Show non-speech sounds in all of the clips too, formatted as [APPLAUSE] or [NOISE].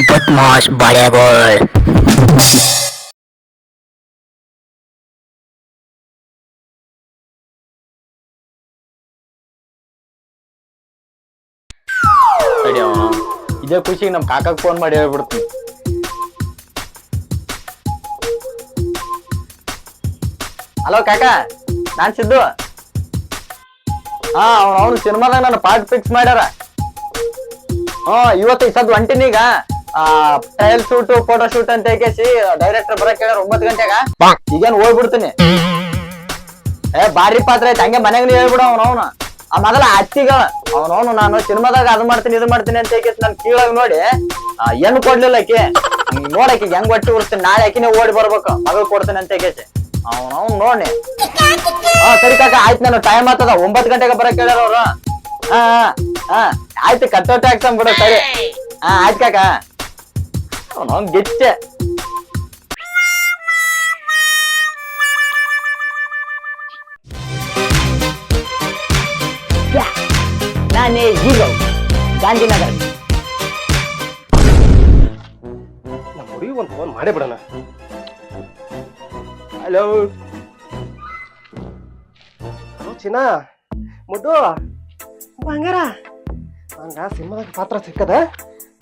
बदमाश बड़े बोल ತಡಿ ಅವನು ಇದೇ ಖುಷಿಗೆ ನಮ್ಮ ಕಾಕಾಗ್ ಫೋನ್ ಮಾಡಿ ಹೇಳ್ಬಿಡ್ತೀನಿ ಹಲೋ ಕಾಕ ನಾನ್ ಸಿದ್ದು ಹಾ ಅವ್ನು ಅವ್ನು ಸಿನಿಮಾದಾಗ ನನ್ನ ಪಾರ್ಟ್ ಫಿಕ್ಸ್ ಮಾಡ್ಯಾರ ಹಾ ಇವತ್ತು ಈ ಸದ್ ಹೊಂಟಿನೀಗ ಟೈಲ್ ಶೂಟ್ ಫೋಟೋ ಶೂಟ್ ಅಂತ ಹೇಸಿ ಡೈರೆಕ್ಟರ್ ಬರಕ್ ಹೇಳ್ಯಾರ ಒಂಬತ್ತು ಗಂಟೆಗ. ಈಗೇನ್ ಹೋಗ್ಬಿಡ್ತೀನಿ. ಏ ಬಾರಿ ಪಾತ್ರ ಐತೆ. ಹಂಗೆ ಮನೆಗ್ ನೀ ಅವನು ಅವ್ನು. ಆ ಮೊದಲ ಅತ್ತಿಗ. ಅವನವನು ನಾನು ಸಿನಿಮಾದಾಗ ಅದು ಮಾಡ್ತೀನಿ ಇದು ಮಾಡ್ತೀನಿ ಅಂತ ಹೇಳಿ ನನ್ ಕೀಳಾಗ ನೋಡಿ ಏನು ಕೊಡ್ಲಿಲ್ಲ ಆಕಿ. ನೋಡಕ್ಕೆ ನೋಡಾಕಿ ಹೆಂಗ್ ಹೊಟ್ಟಿ ಉರ್ತೀನಿ ನಾಳೆ ಆಕಿನೇ ಓಡಿ ಬರ್ಬೇಕು. ಮಗಳು ಕೊಡ್ತೀನಿ ಅಂತ ಹೇಳಿ ಅವನವ್ನು ನೋಡಿ. ಹಾ ಸರಿ ಕಾಕ ಆಯ್ತು ನಾನು. ಟೈಮ್ ಆಗ್ತದ ಒಂಬತ್ತು ಗಂಟೆಗೆ ಬರಕ್ ಹೇಳ್ಯಾರ ಅವ್ರು. ಹಾ. ಹಾ, ಆಯ್ತು ಕತ್ತೋಟ ಟ್ಯಾಕ್ಸ್ ಬಿಡು ಸರಿ. ಹಾ ಆಯ್ತು ಕಾಕ. ಅವನವ್ನ್ ಗೆಚ್ಚೆ. ನಾನೇ ಹೀರೋ ಗಾಂಧಿನಗರ. ನಮ್ಮ ಹುಡುಗಿ ಒಂದು ಫೋನ್ ಮಾಡೇ ಬಿಡೋಣ. ಹಲೋ ಹಲೋ ಚಿನ್ನ ಮುದ್ದು ಬಂಗಾರ. ನಂಗ ಸಿಂಹದ ಪಾತ್ರ ಸಿಕ್ಕದ?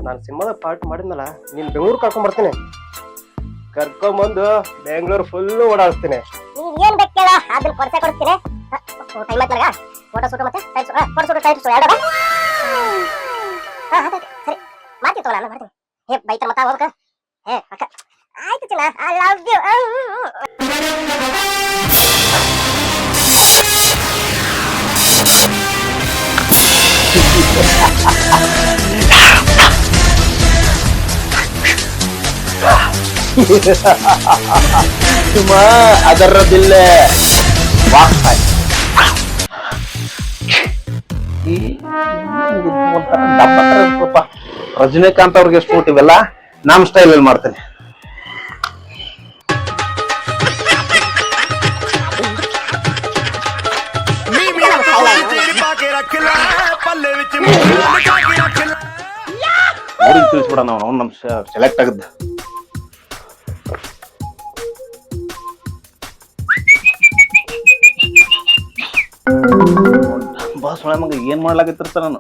ನಾನು ಸಿಂಹದ ಪಾರ್ಟ್ ಮಾಡಿದ್ನಲ್ಲ, ನೀನು ಬೆಂಗಳೂರು ಕರ್ಕೊಂಬರ್ತೀನಿ ಕರ್ಕೊಂಬಂದು ಬೆಂಗಳೂರು ಫುಲ್ಲು ಓಡಾಡಿಸ್ತೀನಿ. ನಿಮ್ಗೆ ಏನ್ ಬೇಕು ಕೇಳ ಅದನ್ನ ಕೊಡ್ಸೇ ಕೊಡ್ತೀನಿ ಟೈಮ್ ಆಯ್ತಲ್ಲ ಫೋಟೋ ಶೂಟ್ ಮತ್ತೆ ಎರಡು ಸರಿ. ಮಾಡ್ತೀನಿ. ಹೇ ಬೈತಾರ ಮತ್ತ ಹೇ ಅಕ್ಕ. ಆಯ್ತು ಚಿನ್ನ. ಐ ಲವ್ ಯು ಸುಮಾ ಅದರದಿಲ್ಲ ರಜನಿಕಾಂತ್ ಅವ್ರಿಗೆ ಸ್ಪೋರ್ಟ್ ಇವೆಲ್ಲ? ನಮ್ ಸ್ಟೈಲ್ ಅಲ್ಲಿ ಮಾಡ್ತೇನೆ. ಅವ್ರಿಗೆ ತಿಳಿಸ್ಬಿಡ ನಾವು ಅವ್ನು ನಮ್ ಸೆಲೆಕ್ಟ್ ಆಗದ್ದ ಬಾಸ್ ಒಳ ಮಗ ಏನ್ ಮಾಡ್ಲಾಕತ್ತಿರ್ತ ನಾನು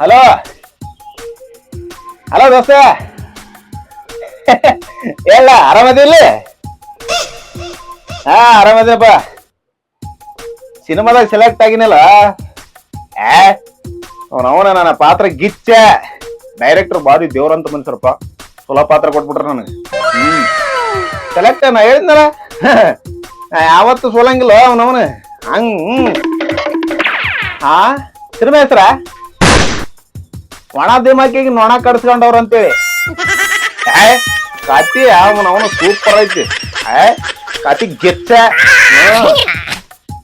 ಹಲೋ ಹಲೋ ದೋಸ್ತ? [LAUGHS] ಎಲ್ಲ ಆರಾಮದಿಲ್ಲ ಹಾ, ಆರಾಮದಿನಪ್ಪ. ಸಿನಿಮಾದಾಗ ಸೆಲೆಕ್ಟ್ ಆಗಿನಲ್ಲ? ಏ? ಅವನವನ ನನ್ನ ಪಾತ್ರ ಗಿಚ್ಚ. ಡೈರೆಕ್ಟರ್ ಬಾರಿ ದೇವ್ರಂತ ಮನ್ಸರಪ್ಪ ಸೊಲ ಪಾತ್ರ ಕೊಟ್ಬಿಟ್ರ ನನಗೆ. ಹ್ಮ್. ಸೆಲೆಕ್ಟ್ ನಾ ಹೇಳಿದ್ನಲ್ಲ. ನಾ ಯಾವತ್ತು ಸೋಲಂಗಿಲ್ಲ ಅವನವನು ಹಂಗ್ ಹಾ ಸಿನಿಮಾ ಹೆಸ್ರ? ಒಣ ದಿಮಾಕಿಗೆ ನೊಣ ಕಡ್ಸ್ಕೊಂಡವ್ರ ಅಂತೇಳಿ. ಕಾತಿ ಅವನವನು ಸೂಪರ್ ಐತಿ. ಕಾತಿ ಗೆಚ್ಚ.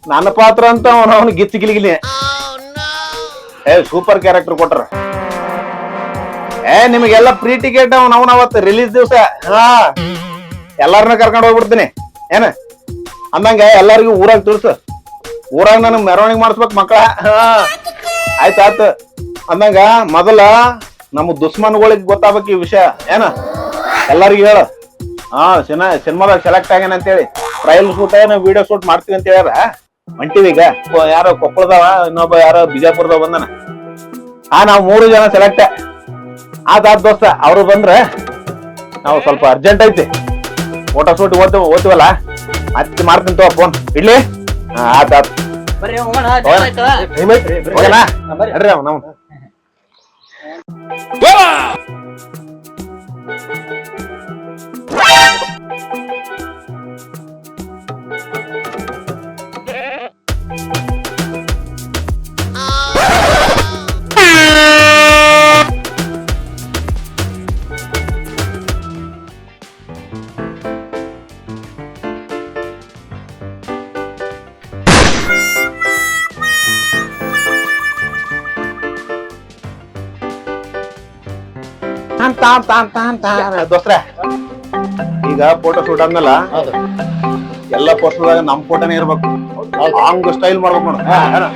ನನ್ನ ಪಾತ್ರ ಅಂತ ಅವನವನು ಗಿಚ್ಚ ಗಿಲಿಗಿಲಿ. ಏ ಸೂಪರ್ ಕ್ಯಾರೆಕ್ಟರ್ ಕೊಟ್ರ. ಏ, ನಿಮಗೆಲ್ಲ ಫ್ರೀ ಟಿಕೆಟ್ ಅವನ ಅವನ ಅವತ್ತು ರಿಲೀಸ್ ದಿವಸ. ಹಾ, ಎಲ್ಲಾರನ್ನ ಕರ್ಕೊಂಡು ಹೋಗ್ಬಿಡ್ತೀನಿ. ಏನ? ಅಂದಂಗ ಎಲ್ಲರಿಗೂ ಊರಾಗ ತಿಳಿಸು. ಊರಾಗ ನನಗ್ ಮೆರವಣಿಗೆ ಮಾಡಿಸ್ಬೇಕು ಮಕ್ಕಳ. ಹಾ. ಆಯ್ತು ಅಂದಂಗ ಮೊದಲ ನಮ್ಮ ದುಶ್ಮನ್ಗಳಿಗೆ ಗೊತ್ತಾಗ್ಬೇಕು ಈ ವಿಷಯ. ಏನ? ಎಲ್ಲರಿಗೂ ಹೇಳು. ಹಾ ಸಿನಿಮಾ ಸಿನಿಮಾದಾಗ ಸೆಲೆಕ್ಟ್ ಆಗ್ಯಾನ ಅಂತೇಳಿ ಟ್ರಯಲ್ ಶೂಟ್ ಏನೋ ವಿಡಿಯೋ ಶೂಟ್ ಮಾಡ್ತೀವಿ ಅಂತ ಹೇಳ್ಯಾರ. ಹೊಂಟಿವಿ ಈಗ ಕೊ- ಯಾರೋ ಕೊಪ್ಪಳದವ ಇನ್ನೊಬ್ಬ ಯಾರೋ ಬಿಜಾಪುರದವ ಬಂದನ. ಆ ನಾವ್ ಮೂರು ಜನ ಸೆಲೆಕ್ಟ್ ಆತ ಆತ್ ದೋಸ್ತ ಅವ್ರು ಬಂದ್ರೆ ನಾವು ಸ್ವಲ್ಪ ಅರ್ಜೆಂಟ್ ಐತಿ. ಫೋಟೋ ಶೂಟ್ ಓದ್ತೀವಿ ಓದ್ತೀವಲ್ಲ? ಮತ್ತೆ ಮಾಡ್ತೀನಿ ತಗೋ ಫೋನ್ ಇಡ್ಲಿ? ಆತ ಆತ್ ಆತ್ ತಾನ್ ತಾನ್ ತಾನ್ ತಾನ್ ತಾನ್. ದೋಸ್ತ್ರ ಈಗ ಫೋಟೋ ಶೂಟ್ ಆದ್ಮೇಲ ಎಲ್ಲ ಪೋಸ್ಟರ್ದಾಗ ನಮ್ ಫೋಟೋನೇ ಇರ್ಬೇಕು. ಲಾಂಗ್ ಸ್ಟೈಲ್ ಮಾಡ್ಬೇಕು ನೋಡ.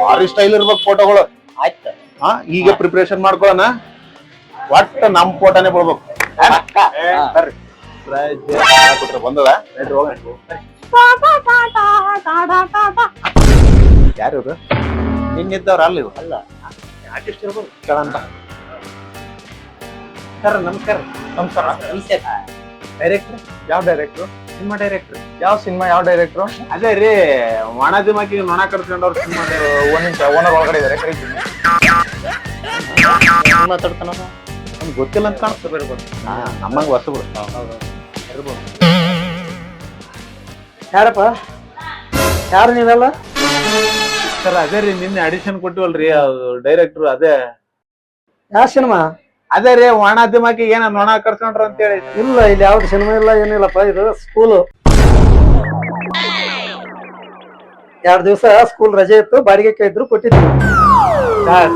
ಭಾರಿ ಸ್ಟೈಲ್ ಇರ್ಬೇಕು ಫೋಟೋಗಳು ಆಯ್ತು. ಹಾ ಈಗ ಪ್ರಿಪರೇಷನ್ ಮಾಡ್ಕೊಳ್ಳೋಣ. ಒಟ್ಟ ನಮ್ ಫೋಟೋನೇ ಬಿಡ್ಬೇಕು. ಬಂದದ? ನಡ್ರಿ ಹೋಗೋಣ. ಯಾರು ನಿನ್ನಿದ್ದವ್ರ ಅಲ್ಲಿ ಅಲ್ಲ. ಆರ್ಟಿಸ್ಟ್ ಇರ್ಬೋದು. ಕೇಳಂತ ಸರ್ ನಮಸ್ಕಾರ. ನಮಸ್ಕಾರ. ಡೈರೆಕ್ಟರ್ ಯಾವ ಡೈರೆಕ್ಟ್ರು ಸಿನಿಮಾ ಡೈರೆಕ್ಟ್ರು ಯಾವ ಸಿನಿಮಾ ಯಾವ ಡೈರೆಕ್ಟ್ರು ಅದೇ ರೀ ಒಣದಿಮಾಕಿ ನೊಣ ಕರ್ಕೊಂಡವ್ರ ಸಿನಿಮಾ ಒಂದು ನಿಮಿಷ ಓನರ್ ಒಳಗಡೆ ಇದಾರೆ ಕರೀತೀನಿ. ಮಾತಾಡ್ತಾನ? ನಮ್ಗೆ ಗೊತ್ತಿಲ್ಲ ಅಂತ ಕಾಣಿಸ್ತಾ ಬರ್ಬೋದು ಹೊಸ ಹೊಸಬ್ರು. ಇರ್ಬೋದು. ಯಾರಪ್ಪ? ಯಾರು ನೀವೆಲ್ಲ? ಸರ್ ಅದೇ ರೀ ನಿನ್ನೆ ಅಡಿಷನ್ ಕೊಟ್ಟಿವಲ್ರಿ ಅದು ಡೈರೆಕ್ಟ್ರು ಅದೇ. ಯಾವ ಸಿನಿಮಾ ಅದೇ ರೀ ಒಣದಿಮಾಕಿ ಏನ ನೊಣ ಕರ್ಕೊಂಡ್ರ ಅಂತ ಹೇಳಿ ಇಲ್ಲ ಇಲ್ಲಿ ಯಾವ್ದು ಸಿನಿಮಾ ಇಲ್ಲ ಏನಿಲ್ಲಪ್ಪ ಇದು ಸ್ಕೂಲು ಎರಡು ದಿವಸ ಸ್ಕೂಲ್ ರಜೆ ಇತ್ತು ಬಾಡಿಗೆ ಕೇಳಿದ್ರು ಕೊಟ್ಟಿದ್ವಿ ಸರ್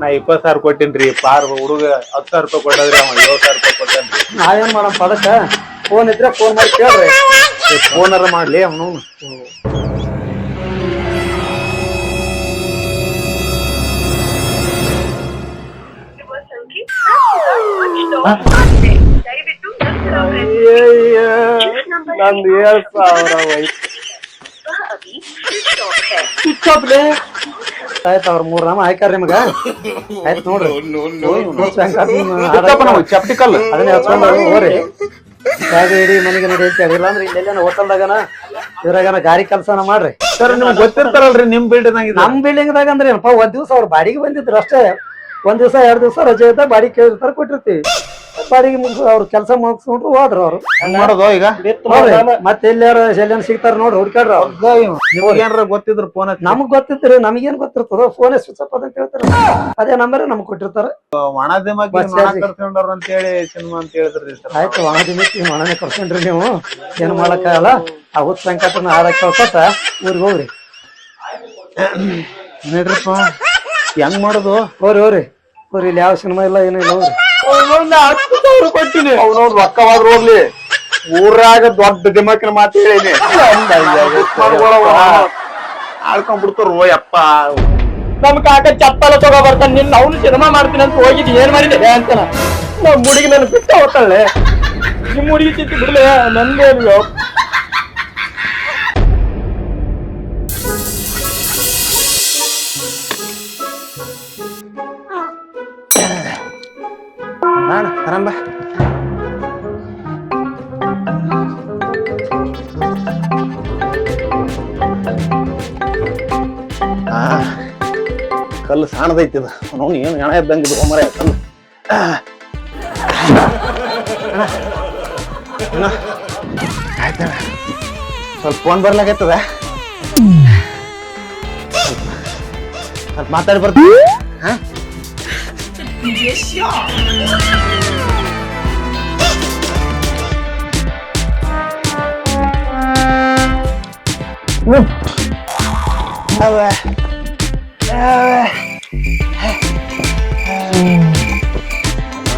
ನಾ ಇಪ್ಪತ್ ಸಾವಿರ ಕೊಟ್ಟಿನ್ರಿ ಪಾರ್ ಹುಡುಗ ಹತ್ತು ಸಾವಿರ ರೂಪಾಯಿ ಕೊಟ್ಟದ್ರಿ ಅವ ಏಳು ಸಾವಿರ ರೂಪಾಯಿ ಕೊಟ್ಟನ್ರಿ ಏನ್ ಮಾಡಪ್ಪ ಅದಕ್ಕ ಫೋನ್ ಇದ್ರೆ ಫೋನ್ ಮಾಡಿ ಕೇಳ್ರಿ. ಫೋನರ ಮಾಡ್ಲಿ ಅವನು. ನಂದು ಏಳು ಸಾವಿರ ಆಯ್ತು ಅವ್ರ ಮೂರ್ ನಾಮ ಆಯ್ಕಾರ ನಿಮಗ ಆಯ್ತು ನೋಡ್ರಿ ಚಪ್ಟಿ ಕಲ್ಲು ಅದನ್ನ ಹಚ್ಕೊಂಡು ಹೋಗ್ರಿ ಗಾಡಿ ಇಡೀ ಮನೆಗೆ ನಡೆಯುತ್ತೆ ಅಂತ ಹೇಳಿಲ್ಲ ಅಂದ್ರೆ ಇಲ್ಲೆಲ್ಲ ಹೋಟೆಲ್ದಾಗನ ಇದ್ರಾಗನ ಗಾರಿ ಕೆಲಸನ ಮಾಡ್ರಿ ಸರ್ ನಿಮ್ಗೆ ಗೊತ್ತಿರ್ತಾರಲ್ರಿ, ನಿಮ್ ಬಿಲ್ಡಿಂಗ್ ನಮ್ ಬಿಲ್ಡಿಂಗ್ ದಾಗ ಅಂದ್ರೆ ಏನಪ್ಪ, ಒಂದ್ ದಿವಸ ಅವ್ರ ಬಾಡಿಗೆ ಬಂದಿದ್ರು ಅಷ್ಟೇ. ಒಂದ್ ದಿವಸ ಎರಡ್ ದಿವಸ ರಜೆ ಇದ್ದ ಬಾಡಿಗೆ ಕೇಳಿರ್ತಾರ ಕೊಟ್ಟಿರ್ತೀವಿ. ಬಾಡಿಗೆ ಮುಗಿಸ್ ಅವ್ರ ಕೆಲಸ ಮುಗಿಸ್ಕೊಂಡ್ರು ಹೋದ್ರ ಅವ್ರು. ಹಂಗ್ ಮಾಡೋದು ಈಗ? ನೋಡ್ರಿ ಮತ್ತೆ ಎಲ್ಲಾರ ಎಲ್ಲೇನ್ ಸಿಗ್ತಾರ ನೋಡ್ರಿ ಹುಡ್ಕಾಡ್ರ ಅವ್ರು. ನಿಮ್ಗೆ ಏನಾರ ಗೊತ್ತಿದ್ರು ಫೋನ್ ನಮ್ಗ್ ಗೊತ್ತಿದ್ರಿ ನಮಗೇನ್ ಗೊತ್ತಿರ್ತದ ಫೋನ್ ಸ್ವಿಚ್ ಅಪ್ ಅಂತ ಹೇಳ್ತಾರ. ಅದೇ ನಂಬರ್ ನಮ್ಗ್ ಕೊಟ್ಟಿರ್ತಾರ. ಒಣದಿಮಾಕಿ ಬಸ್ ನೊಣ ಚಾರ್ಜ್. ಕರ್ಕೊಂಡವ್ರ ಅಂತ ಹೇಳಿ ಸಿನಿಮಾ ಅಂತ ಹೇಳಿದ್ರಿ ಸರ್. ಆಯ್ತು ಒಣ ಮನನೆ ಒಣನೆ ಕರ್ಕೊಂಡ್ರಿ ನೀವು. ಏನ್ ಮಾಡಕ್ಕಾಗಲ್ಲ. ಆ ಹುತ್ ಸಂಕಟನ ಹಾಡಕ್ ಕೇಳ್ಕೊತ ಊರಿಗೆ ಹೋಗ್ರಿ. ನೋಡ್ರಿಪ್ಪ ಹೆಂಗ್ ಮಾಡೋದು? ಹೋರಿ ಹೋರಿ ಹೋರಿ ಇಲ್ಲಿ ಯಾವ ಸಿನಿಮಾ ಇಲ್ಲ ಏನಿಲ್ಲ ಹತ್ತು ಸಾವಿರ ಕೊಟ್ಟಿನಿ. ರೊಕ್ಕವಾದ್ರು ಹೋಗ್ಲಿ. ಊರಾಗ ದೊಡ್ಡ ದಿಮಾಕಿನ ಮಾತು ಹೇಳಿನಿ. ಆಳ್ಕೊಂಡ್ಬಿಡ್ತಾರ ಯಪ್ಪ. ನಮ್ ಕಾಕ ಚಪ್ಪಲ ತಗೋ ಬರ್ತಾನೆ ನಿನ್ನ ಅವನು ಸಿನಿಮಾ ಮಾಡ್ತೀನಿ ಅಂತ ಹೋಗಿದ್ ಏನ್ ಮಾಡಿದೆ ಅಂತಾನ. ನಮ್ ಹುಡುಗಿ ನನ್ ಬಿಟ್ಟ ಹೋಗ್ತಾಳೆ. ನಿಮ್ ಹುಡುಗಿ ಚಿತ್ತ ಬಿಡ್ಲೆ ನಂದೇನು? ನಾಣ ಆರಂಭ ಆ, ಕಲ್ಲು ಸಾಣದೈತಿ ಇದು ಅವನು ಏನು ಎಣ ಇದ್ದಂಗೆ ಇದು ಮರ ಕಲ್ಲು. ಆಯ್ತಣ್ಣ. ಸ್ವಲ್ಪ ಫೋನ್ ಬರ್ಲಾಗತ್ತದ ಸ್ವಲ್ಪ ಮಾತಾಡಿ ಬರ್ತೀನಿ. ಹಾ ಅವ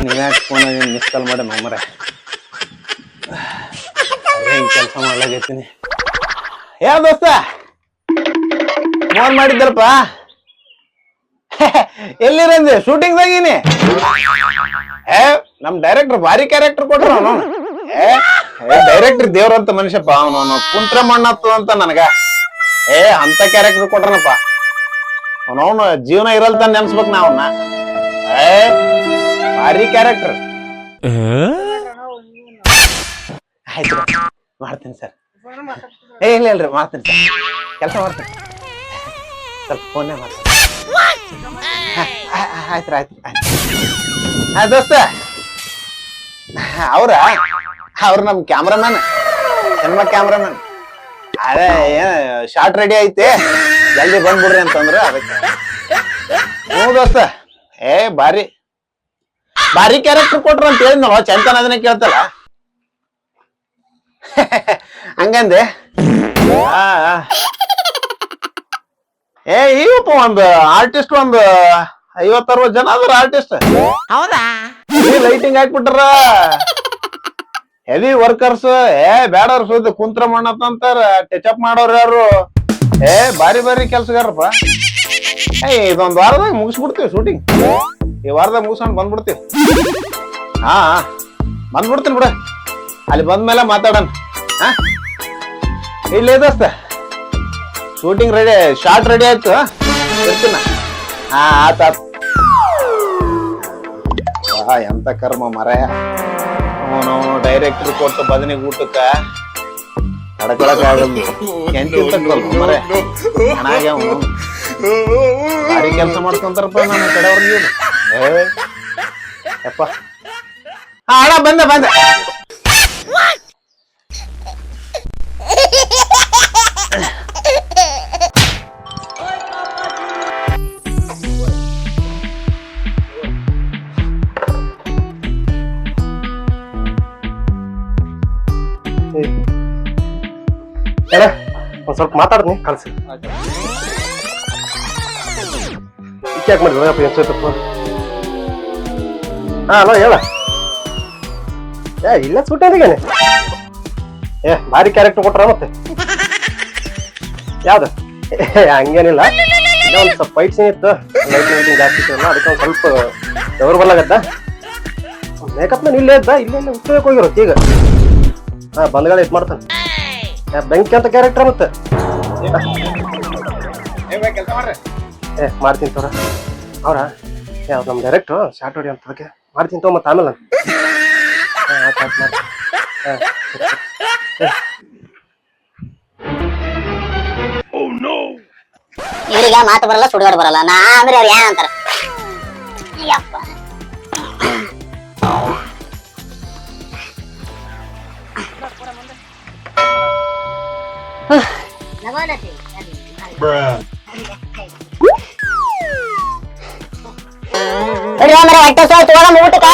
ನೀವ್ಯಾಕೆ ಫೋನ್ ಮಿಸ್ ಕಾಲ್ ಮಾಡಿ ಮರ? ಹೆಂಗ್ ಕೆಲಸ ಮಾಡ್ಲಾಗೈತೀನಿ ಏ ದೋಸ್ತ? ಫೋನ್ ಮಾಡಿದ್ದಲ್ಪ ಎಲ್ಲಿರಂದೆ? ಶೂಟಿಂಗ್ ದಾಗಿನಿ ಏ ನಮ್ ಡೈರೆಕ್ಟರ್ ಭಾರಿ ಕ್ಯಾರೆಕ್ಟರ್ ಕೊಟ್ರ ಅವನು. ಡೈರೆಕ್ಟರ್ ದೇವ್ರಂತ ಮನುಷ್ಯಪ್ಪ ಅವನು. ಕುಂತ್ರ ಮಣ್ಣತ್ತು ಅಂತ ನನಗ. ಏ ಅಂತ ಕ್ಯಾರೆಕ್ಟರ್ ಕೊಟ್ರನಪ್ಪ. ಅವನವನು ಜೀವನ ಇರಲ್ತ ನೆನ್ಸ್ಬೇಕ್ ನಾ ಅವನ್ನ ಏ ಭಾರಿ ಕ್ಯಾರೆಕ್ಟರ್ ಆಯ್ತು ಮಾಡ್ತೀನಿ ಸರ್. ಏ ಇಲ್ಲ ಇಲ್ರಿ ಮಾಡ್ತೀನಿ ಸರ್. ಕೆಲಸ ಮಾಡ್ತೀನಿ. ಸ್ವಲ್ಪ ಫೋನೇ ಮಾಡ್ತೀನಿ ಆಯ್ತು ಆಯ್ತು ದೋಸ್ತ. ಅವ್ರ ಅವ್ರ ನಮ್ ಕ್ಯಾಮ್ರಾಮನ್ ಸಿನಿಮಾ ಕ್ಯಾಮ್ರಾಮನ್. ಅದೇ ಏನ್ ಶಾರ್ಟ್ ರೆಡಿ ಐತಿ. ಜಲ್ದಿ ಬಂದ್ಬಿಡ್ರಿ ಅಂತಂದ್ರು ಅದಕ್ಕೆ. ಹ್ಞೂ, ದೋಸ್ತ. ಏ ಬಾರಿ ಬಾರಿ ಕ್ಯಾರೆಕ್ಟರ್ ಕೊಟ್ರು ಅಂತ ಹೇಳಿದ್ನಲ್ಲ, ಚಂತನ ಅದನ್ನ ಕೇಳ್ತಲ್ಲ. ಹಂಗಂದೆ. ಏ ಇವಪ್ಪ ಒಂದು ಆರ್ಟಿಸ್ಟ್ ಒಂದು ಐವತ್ ಅರವತ್ ಜನ ಅದ್ರ ಆರ್ಟಿಸ್ಟ್ ಹೌದಾ? ಲೈಟಿಂಗ್ ಹಾಕ್ಬಿಟ್ರ. ಹೆವಿ ವರ್ಕರ್ಸ್ ಏ ಬ್ಯಾಡವ್ರ ಸುದ್ದಿ ಕುಂತ್ರ ಮಾಡತ್ತಂತಾರ ಟಚ್ ಮಾಡೋರ್ ಯಾರು? ಏ ಬಾರಿ ಬಾರಿ ಕೆಲ್ಸಗಾರಪ್ಪ. ಏಯ್ ಇದೊಂದ್ ವಾರದಾಗ ಮುಗಿಸ್ಬಿಡ್ತೀವಿ ಶೂಟಿಂಗ್ ಈ ವಾರದಾಗ ಮುಗಿಸ್ಕೊಂಡು ಬಂದ್ಬಿಡ್ತೀವಿ. ಹಾ ಬಂದ್ಬಿಡ್ತೀನಿ ಬಿಡ. ಅಲ್ಲಿ ಬಂದ್ಮೇಲೆ ಮಾತಾಡೋಣ. ಹಾ? ಇಲ್ಲೇ ದೋಸ್ತ ಶೂಟಿಂಗ್ ರೆಡಿ ಶಾರ್ಟ್ ರೆಡಿ ಆಯ್ತು. ಬರ್ತೀನ ಹಾ ಆತ ಎಂತ ಕರ್ಮ ಮರ ಅವನು ಡೈರೆಕ್ಟರ್ ಕೊಟ್ಟು ಬದನಿ ಊಟಕ್ಕ. ತಡ್ಕೊಳಕ್ ಆಗಲ್ಲ ಎಂತಿಂತ ಮರ ಚೆನ್ನಾಗಿ ಅವನು. ಭಾರಿ ಕೆಲಸ ಮಾಡ್ಕೊಂತಾರಪ್ಪ ನನ್ನ ಕಡೆಯವ್ರಿಗೆ ಯಪ್ಪ. ಹಾ ಅಣ್ಣ ಬಂದೆ ಬಂದ. ಸ್ವಲ್ಪ ಮಾತಾಡ್ತೀನಿ, ಕಳ್ಸಿ. ಯಾಕೆ ಮಾಡಿದ್ರಪ್ಪ ಎಷ್ಟೈತಪ್ಪ ಹಾ ಹಲೋ ಹೇಳ. ಏ, ಇಲ್ಲ ಸುಟ್ಟೇನಿಗೇನೆ ಏ, ಭಾರಿ ಕ್ಯಾರೆಕ್ಟರ್ ಕೊಟ್ರ ಮತ್ತೆ. ಯಾವ್ದು? ಹಂಗೇನಿಲ್ಲ. ಒಂದು ಸ್ವಲ್ಪ ಫೈಟ್ ಸೀನ್ ಇತ್ತು. ಲೈಟ್ ಲೈಟಿಂಗ್ ಜಾಸ್ತಿ ಇತ್ತಲ್ಲ ಅದಕ್ಕೆ ಒಂದು ಸ್ವಲ್ಪ ಬೆವರು ಬರ್ಲಾಗತ್ತ? ಮೇಕಪ್ ನಾನು ಇಲ್ಲೇ ಇದ್ದ, ಇಲ್ಲೇ ಉತ್ತರಕ್ಕೆ ಹೋಗಿರುತ್ತೆ ಈಗ. ಹಾ ಬಂದ್ಗಳ ಇದು ಮಾಡ್ತಾನೆ. ಬೆಂಕಿ ಅಂತ ಕ್ಯಾರೆಕ್ಟರ್ ಮತ್ತೆ? ಏ ಮಾಡ್ತೀನಿ ತೋರ. ಅವ್ರ? ಯಾವ ನಮ್ಮ ಡೈರೆಕ್ಟ್ರು ಶಾರ್ಟ್ ಹೊಡಿ ಅಂತ ಅದಕ್ಕೆ ಮಾಡ್ತೀನಿ ತೋ ಮತ್ತೆ ಆಮೇಲೆ. ಇವ್ರಿಗೆ ಮಾತು ಬರಲ್ಲ ಸುಡುಗಾಡು ಬರಲ್ಲ. ನಾ ಅಂದ್ರೆ ಅವ್ರು ಏನಂತಾರೆ ಯಪ್ಪ. ಮರ ಹೊಟ್ಟೆ ಸೋಲ್ ತಗೊಳ ಊಟಕ್ಕ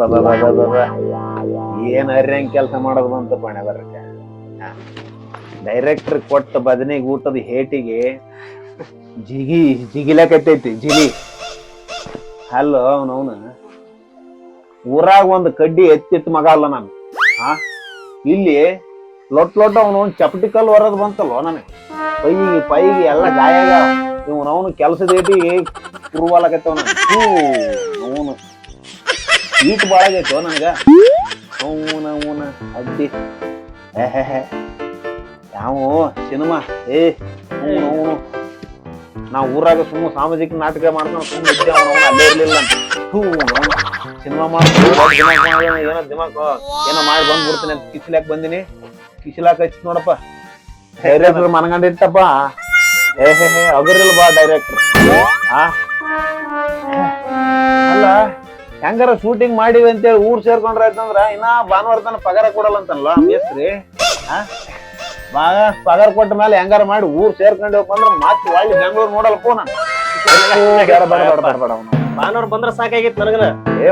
ಬರಬರ ಏನ್ ಹರ್ಯಂಗ್ ಕೆಲಸ ಮಾಡೋದು ಅಂತ ಪಣೆ ಬರಕ ಡೈರೆಕ್ಟರ್ ಕೊಟ್ಟ ಬದನಿಗೆ ಊಟದ ಹೇಟಿಗೆ ಜಿಗಿ ಜಿಗಿಲಕತ್ತೈತಿ ಜಿಗಿ ಅಲ್ಲೋ ಅವನವನ. ಊರಾಗ ಒಂದು ಕಡ್ಡಿ ಎತ್ತಿತ್ತು ಮಗ ಅಲ್ಲ ನಾನು. ಹಾ ಇಲ್ಲಿ ಲೊಟ್ ಲೊಟ್ ಅವನವನ್ ಚಪಟಿ ಕಲ್ ಹೊರದ್ ಬಂತಲ್ವ ನನಗೆ. ಪೈಗಿ ಪೈಗಿ ಎಲ್ಲ ಗಾಯ ಇವನವನು ಕೆಲಸದ ಏಟಿಗೆ ಕುರುವಾಲಕತ್ತವ ಅವನು ಈಟ್ ಬಾಳ ಆಗೈತೋ ನನಗ. ಅವನ ಅವನ ಏಹೆಹೆ. ಯಾವ, ಸಿನಿಮಾ. ಏ, ಅವನು ಅವನು. ನಾವು ಊರಾಗ ಸುಮ್ಮ ಸಾಮಾಜಿಕ ನಾಟಕ ಮಾಡ್ಕೊಂಡು ಸುಮ್ಮನೆ ಇದ್ದೆ ಅಲ್ಲೇ ಇರ್ಲಿಲ್ಲ. ಸಿನಿಮಾ ಮಾಡ್ತೀನಿ ಏನೋ ದಿಮಾಕ್ ಏನೋ ಮಾಡಿ ಬಂದ್ಬಿಡ್ತೀನಿ ಅಂತ ಕಿಸಿಲಾಕ್ ಬಂದಿನಿ. ಕಿಸಿಲಾಕ್ ಹಚ್ಚಿ ನೋಡಪ್ಪ. ಡೈರೆಕ್ಟರ್ ಮನಗಂಡಿಟ್ಟಪ್ಪ ಏ, ಹೇ ಹೇ, ಅಗರಿಲ್ ಬಾ ಡೈರೆಕ್ಟರ್ ಆ? ಅಲ್ಲ, ಹೆಂಗಾರ ಶೂಟಿಂಗ್ ಮಾಡಿವಿ ಅಂತೇಳಿ ಊರ್ ಸೇರ್ಕೊಂಡ್ರ ಆಯ್ತಂದ್ರ, ಇನ್ನ ಭಾನುವಾರ ತನ ಪಗಾರ ಕೊಡಲ್ಲ ಅಂತಲ್ಲ ಮೇಸ್ತ್ರಿ ಆ? ಬಾಗ ಪಗಾರ ಕೊಟ್ಟ ಮೇಲೆ ಹೆಂಗಾರ ಮಾಡಿ ಊರ್ ಸೇರ್ಕೊಂಡೇವಪ್ಪ ಅಂದ್ರ ಮತ್ತೆ ಒಳ್ಳೆ ಬೆಂಗಳೂರು ನೋಡಲ್ಲ ನಾನು. ಬೇಡ ಅವ್ನು. ಭಾನುವಾರ ಬಂದ್ರ ಸಾಕಾಗೈತಿ ನನಗನ. ಏ.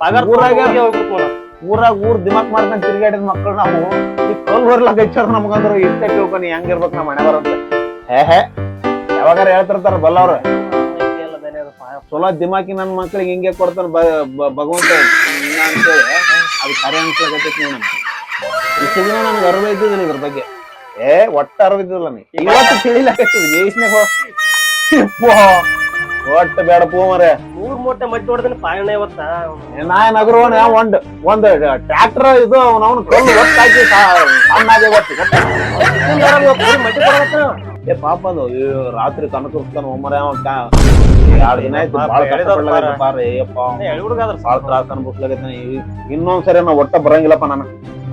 ಪಗಾರ ಊರಾಗ ಊರಾಗ ಊರ್ ದಿಮಾಕ್ ಮಾಡ್ಕೊಂಡ್ ತಿರ್ಗಾಡಿದ ಮಕ್ಕಳು ನಾವು ಈ ಕಲ್ ಬರ್ಲಾಕ ಹಚ್ಚಾರ ನಮ್ಗಂದ್ರ ಇಷ್ಟ ತಿಳ್ಕೊನಿ ಹೆಂಗಿರ್ಬೇಕು ನಮ್ಮ ಮನೆ ಬರಂತ ಹೇ ಹೇ. ಯಾವಾಗಾರ ಹೇಳ್ತಿರ್ತಾರ ಬಲ್ಲವ್ರ ಚಲೋ ದಿಮಾಕಿ ನನ್ನ ಮಕ್ಳಿಗೆ ಹಿಂಗೆ ಕೊಡ್ತಾನೆ ಬ- ಬ- ಭಗವಂತ. ಅದು ಕರೆ ಅನ್ಸ್ಲಾಗತ್ತೈತಿ ನೋಡಿ ಇಷ್ಟು ದಿನ ನನ್ಗೆ ಅರಿವು ಇದ್ದಿದ್ದಿಲ್ಲ ಇದ್ರ ಬಗ್ಗೆ. ಏ ಒಟ್ಟ ಅರಿವು ಇದ್ದಿಲ್ಲ ನೀ. ಇವತ್ತು ತಿಳಿಲಾಕತ್ತದ ಬೇಯಿಸ್ನಾಗ ಒಟ್ಟ ಬೇಡ ಪೂ ಮರೆ ಮೂರ್ ಮೂಟೆ ಮಟ್ಟಿ ಹೊಡೆದ್ರೆ ಪಾಯಣ ಇವತ್ತ. ನಾ ನಗರವನ ಒಂದ್ ಒಂದ್ ಟ್ರ್ಯಾಕ್ಟರ್ ಇದು ಅವ್ನು ಕಲ್ಲು ಒಟ್ಟಾಕಿ ಸಣ್ಣಾಗೆ ಗೊತ್ತು ಏ ಪಾಪ ಅದು ರಾತ್ರಿ ಕನಕರ್ಸ್ತಾನ ಒಮ್ಮರೆ ಅವ ಕಾ- ಎರಡ್ ದಿನ ಆಯ್ತು ಎಳಿದವ್ರ್ ಕಷ್ಟಪಡ್ಲಾಗೈತೆ ತ್ರಾಸ ಅನ್ಬಿಸ್ಲಾಗೈತೆ ಇನ್ನೊಂದ್ಸರಿ ನಾ ಒಟ್ಟ ಬರಂಗಿಲ್ಲಪ್ಪ ನಾನು.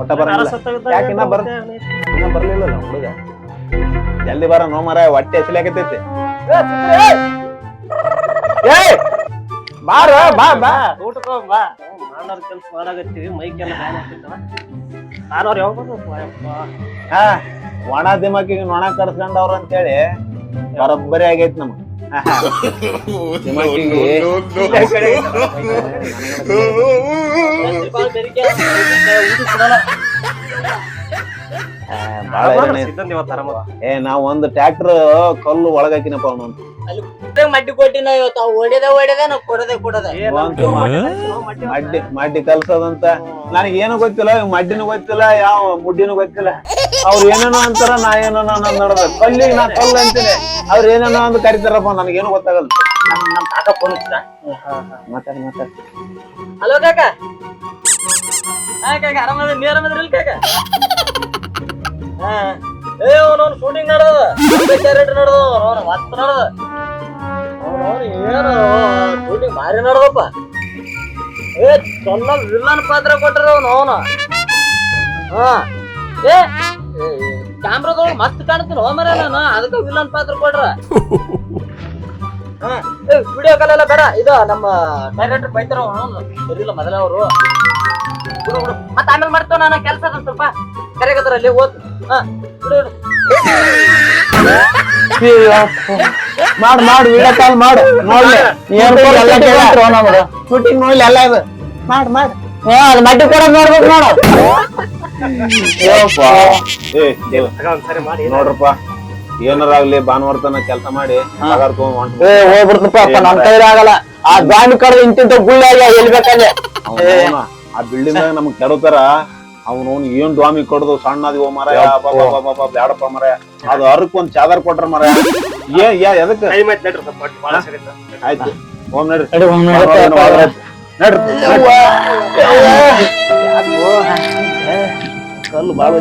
ಒಟ್ಟ ಬರಂಗಿಲ್ಲ. ಯಾಕ್ ಇನ್ನ ಬರ್- ಇನ್ನ ಬರ್ಲಿಲ್ಲ ನಾ ಹುಡುಗ. ಜಲ್ದಿ ಬರ ನೋ ಮರ ಹೊಟ್ಟೆ ಹಸಿಲಾಕತೈತಿ ಏ ಬಾರ ಬಾ ಬಾ ಊಟ ಬಾ. ಕೆಲ್ಸ ಮಾಡಾಗತ್ತೀವಿ ಮೈಕೆಲ್ಲ ಬ್ಯಾನ್ ನಾನವ್ರು ಯಾವಾಗ ಹಾ ಒಣ ದಿಮಾಕಿಗೆ ನೊಣ ಕರ್ಸ್ಕೊಂಡವ್ರ ಅಂತೇಳಿ ಬರೋಬ್ಬರಿ ಆಗೈತಿ ನಮ್ಗೆ. ದಿಮಾಕಿಗೆ ಜಾಸ್ತಿ [LAUGHS] [LAUGHS] [LAUGHS] ಬಾಳ್. ಇವತ್ತು ಆರಾಮ ಏ ನಾವ್ ಒಂದ್ ಟ್ರ್ಯಾಕ್ಟರ್ ಕಲ್ಲು ಒಳಗಾಕಿನಪ್ಪ ಅವನು. ಮಡ್ಡಿ ಕೊಟ್ಟಿನ ಇವತ್ತು ಅವ್ ಹೊಡೆದ ಹೊಡೆದ ನಾವು ಕೊಡದೆ ಕೊಡದೆ. ಮಡ್ಡಿ ಮಡ್ಡಿ ಕಲ್ಸದಂತ. ನನಗೆ ಏನು ಗೊತ್ತಿಲ್ಲ ಇವ್ ಮಡ್ಡಿನೂ ಗೊತ್ತಿಲ್ಲ ಯಾವ ಮುಡ್ಡಿನೂ ಗೊತ್ತಿಲ್ಲ. ಅವ್ರ ಏನೇನೋ ಅಂತಾರ ನಾ ಏನೋ ನೋಡದ. ಕಲ್ಲಿಗೆ ನಾ ಕಲ್ಲು ಅಂತೀನಿ. ಅವ್ರ ಏನೇನೋ ಅಂತ ಕರಿತಾರಪ್ಪ ನನಗೇನು ಗೊತ್ತಾಗಲ್ಲ. ನಮ್ ಕಾಕ ಫೋನ್ ಹಚ್ಚಿದ. ಮಾತಾಡಿ ಮಾತಾಡಿ. ಹಲೋ ಕಾಕ. ಹಾ ಕಾಕ ಆರಾಮದ ನೀ ಆರಾಮದ್ರಿಲ್ ಕಾಕ? ಏ, ಅವನವ್ನ ಶೂಟಿಂಗ್ ನಡ್ದದ. ಕ್ಯಾರೆಟ್ ನಡ್ದದ ಅವನ ಮಸ್ತ್ ನಡ್ದ ಅವನವ್ನು ಏನು ಶೂಟಿಂಗ್ ಭಾರಿ ನಡದಪ್ಪ. ಏ ಚೊನ್ನ ವಿಲ್ಲನ್ ಪಾತ್ರ ಕೊಟ್ರ ಅವನು ಅವನು. ಹಾ. ಏ ಕ್ಯಾಮ್ರಾದೊಳಗೆ ಮಸ್ತ್ ಕಾಣ್ತೀನಿ ಹೋಮರ ನಾನು. ಅದಕ್ಕೆ ವಿಲ್ಲನ್ ಪಾತ್ರ ಕೊಟ್ರ. ಹಾ. ವಿಡಿಯೋ ಕಾಲ್ ಎಲ್ಲ ಬೇಡ. ಇದು ನಮ್ಮ ಡೈರೆಕ್ಟರ್ ಬೈತಾರ ಅವನು. ಸರಿಯಿಲ್ಲ, ಮೊದಲೇ ಅವರು. ಬಿಡು ಬಿಡು. ಮತ್ತೆ ಆಮೇಲೆ ಮಾಡ್ತೇವೆ ನಾನು ಕೆಲಸ ಅದ ಸ್ವಲ್ಪ ಕರೆಗದ್ರ ಅಲ್ಲಿ ಓದ್. ಹಾ ಬಿಡು ಬಿಡು. ಮಾಡು ಮಾಡು ವಿಡಿಯೋ ಕಾಲ್ ಮಾಡು. ನೋಡ್ಲಿ ಶೂಟಿಂಗ್ ನೋಡ್ಲಿ. ಎಲ್ಲ ಇದು. ಮಾಡು ಮಾಡು. ಮಡ್ಡಿ ಕೂಡ ನೋಡ್ಬೇಕು ನೋಡು. ನೋಡ್ರಪ್ಪ ಏನಾರ ಆಗ್ಲಿ ಭಾನುವಾರ ತನ ಕೆಲಸ ಮಾಡಿ ಹೋಗ್ಬಿಡ್ತಪ್ಪ ನಮ್ ಕೈಲಿ ಆಗಲ್ಲ. ಆ ಗಾಂಡ್ ಕಡೆ ಇಂತಿಂತ ಗುಳ್ಳಿ ಎಲ್ಲಿ ಬೇಕಲ್ಲಿ ಅವ್ನವ್ನ ಆ ಬಿಲ್ಡಿಂಗ್ ನಮಗ್ ಕೆಡತಾರ ಅವನು ಏನ್ ಡ್ವಾಮಿ ಕೊಡದು ಸಣ್ಣದಿವ ಮರ ಬ್ಯಾಡಪ್ಪ ಮರ ಅದು ಅರ್ಕ್ ಒಂದ್ ಚಾದರ್ ಕೊಟ್ರ ಮರ ಏ ಯಾ ಎದಕ್? ಆಯ್ತು. ಹೋಮ್ ನಡ್ರಿ. ನಡ್ರಿ ಕಲ್ಲು ಬಾಳ